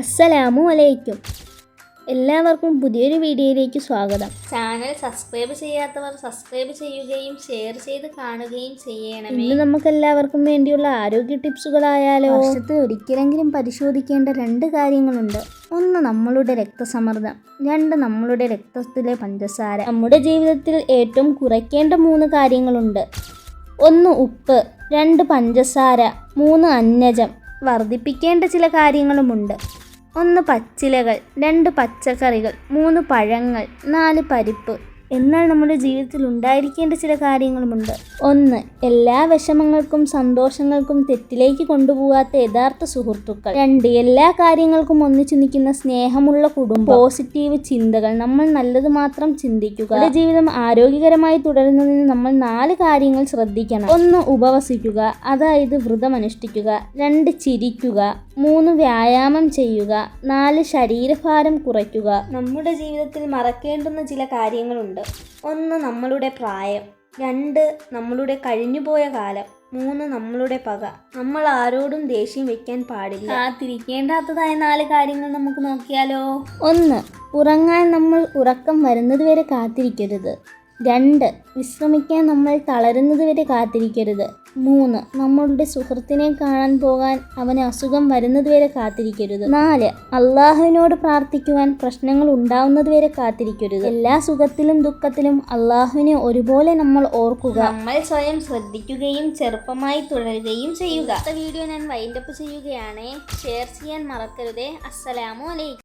അസ്സലാമു അലൈക്കും. എല്ലാവർക്കും പുതിയൊരു വീഡിയോയിലേക്ക് സ്വാഗതം. ചാനൽ സബ്സ്ക്രൈബ് ചെയ്യാത്തവർ സബ്സ്ക്രൈബ് ചെയ്യുകയും ഷെയർ ചെയ്ത് കാണുകയും ചെയ്യണം ഇന്ന് നമുക്ക് എല്ലാവർക്കും വേണ്ടിയുള്ള ആരോഗ്യ ടിപ്സുകളായാലോ? വർഷത്തിൽ ഒരിക്കലെങ്കിലും പരിശോധിക്കേണ്ട രണ്ട് കാര്യങ്ങളുണ്ട്. ഒന്ന് നമ്മളുടെ രക്തസമ്മർദ്ദം രണ്ട് നമ്മളുടെ രക്തത്തിലെ പഞ്ചസാര. നമ്മുടെ ജീവിതത്തിൽ ഏറ്റവും കുറയ്ക്കേണ്ട മൂന്ന് കാര്യങ്ങളുണ്ട്. ഒന്ന് ഉപ്പ് രണ്ട് പഞ്ചസാര മൂന്ന് അന്നജം. വർദ്ധിപ്പിക്കേണ്ട ചില കാര്യങ്ങളുമുണ്ട്. ഒന്ന് പച്ചിലകൾ രണ്ട് പച്ചക്കറികൾ മൂന്ന് പഴങ്ങൾ നാല് പരിപ്പ് എന്നാൽ നമ്മുടെ ജീവിതത്തിൽ ഉണ്ടായിരിക്കേണ്ട ചില കാര്യങ്ങളുമുണ്ട്. ഒന്ന് എല്ലാ വിഷമങ്ങൾക്കും സന്തോഷങ്ങൾക്കും തെറ്റിലേക്ക് കൊണ്ടുപോകാത്ത യഥാർത്ഥ സുഹൃത്തുക്കൾ. രണ്ട് എല്ലാ കാര്യങ്ങൾക്കും ഒന്നിച്ചു നിൽക്കുന്ന സ്നേഹമുള്ള കുടുംബം. പോസിറ്റീവ് ചിന്തകൾ. നമ്മൾ നല്ലത് മാത്രം ചിന്തിക്കുക. നമ്മുടെ ജീവിതം ആരോഗ്യകരമായി തുടരുന്നതിന് നമ്മൾ നാല് കാര്യങ്ങൾ ശ്രദ്ധിക്കണം. ഒന്ന് ഉപവസിക്കുക. അതായത് വ്രതമനുഷ്ഠിക്കുക. രണ്ട് ചിരിക്കുക. മൂന്ന് വ്യായാമം ചെയ്യുക. നാല് ശരീരഭാരം കുറയ്ക്കുക. നമ്മുടെ ജീവിതത്തിൽ മറക്കേണ്ടുന്ന ചില കാര്യങ്ങളുണ്ട്. ഒന്ന് നമ്മളുടെ പ്രായം രണ്ട് നമ്മളുടെ കഴിഞ്ഞുപോയ കാലം മൂന്ന് നമ്മളുടെ പക. നമ്മൾ ആരോടും ദേഷ്യം വെക്കാൻ പാടില്ല. കാത്തിരിക്കേണ്ടാത്തതായ നാല് കാര്യങ്ങൾ നമുക്ക് നോക്കിയാലോ? ഒന്ന് ഉറങ്ങാൻ നമ്മൾ ഉറക്കം വരുന്നത് വരെ കാത്തിരിക്കരുത്. രണ്ട് വിശ്രമിക്കാൻ നമ്മൾ തളരുന്നത് വരെ കാത്തിരിക്കരുത്. മൂന്ന് നമ്മളുടെ സുഹൃത്തിനെ കാണാൻ പോകാൻ അവന് അസുഖം വരുന്നത് വരെ കാത്തിരിക്കരുത്. നാല് അള്ളാഹുവിനോട് പ്രാർത്ഥിക്കുവാൻ പ്രശ്നങ്ങൾ ഉണ്ടാവുന്നത് വരെ കാത്തിരിക്കരുത്. എല്ലാ സുഖത്തിലും ദുഃഖത്തിലും അള്ളാഹുവിനെ ഒരുപോലെ നമ്മൾ ഓർക്കുക. നമ്മൾ സ്വയം ശ്രദ്ധിക്കുകയും ചെറുപ്പമായി തുടരുകയും ചെയ്യുക. വീഡിയോ ഞാൻ വൈൻഡപ്പ് ചെയ്യുകയാണ്. ഷെയർ ചെയ്യാൻ മറക്കരുതേ. അസ്സലാമു അലൈക്കും.